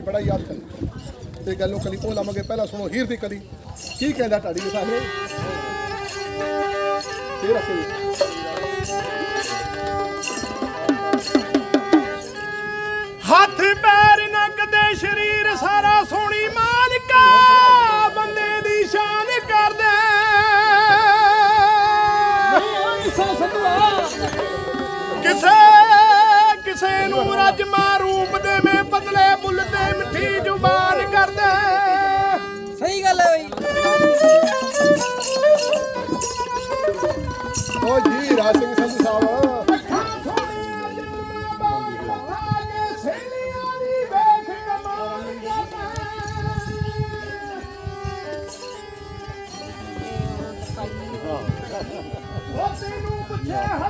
ਬੜਾ ਯਾਦ ਕਰੀ। ਤੇ ਗੱਲੋਂ ਕਲੀ ਉਹ ਲਵਾਂਗੇ ਪਹਿਲਾਂ, ਸੁਣੋ, ਹੀਰ ਦੀ ਕਲੀ ਕੀ ਕਹਿੰਦਾ ਢਾਡੀ ਦੇ ਸਾਹਮਣੇ? ਰੱਖੋ ਚੱਕ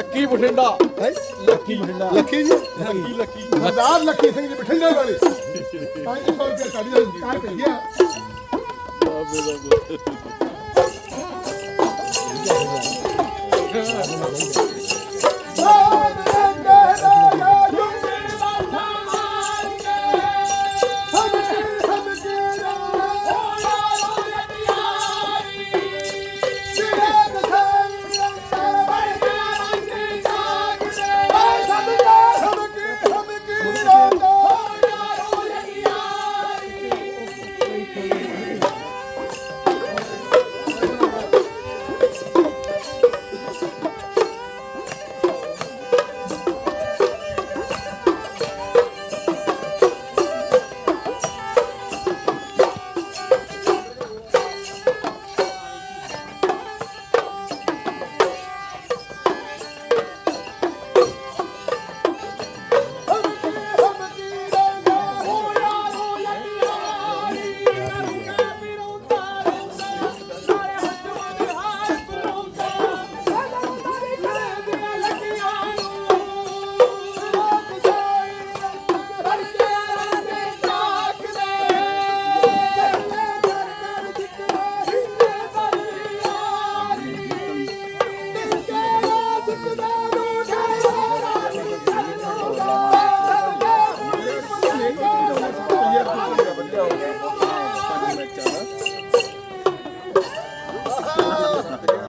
Lucky Bathinda. Lucky Bathinda. Lucky ji? Lucky Lucky. Sardar Lucky Singh ji ਬਠਿੰਡੇ ਵਾਲੇ। 500 ਰੁਪਏ ਦੇ ਕਾਰ ਪੈ ਗਿਆ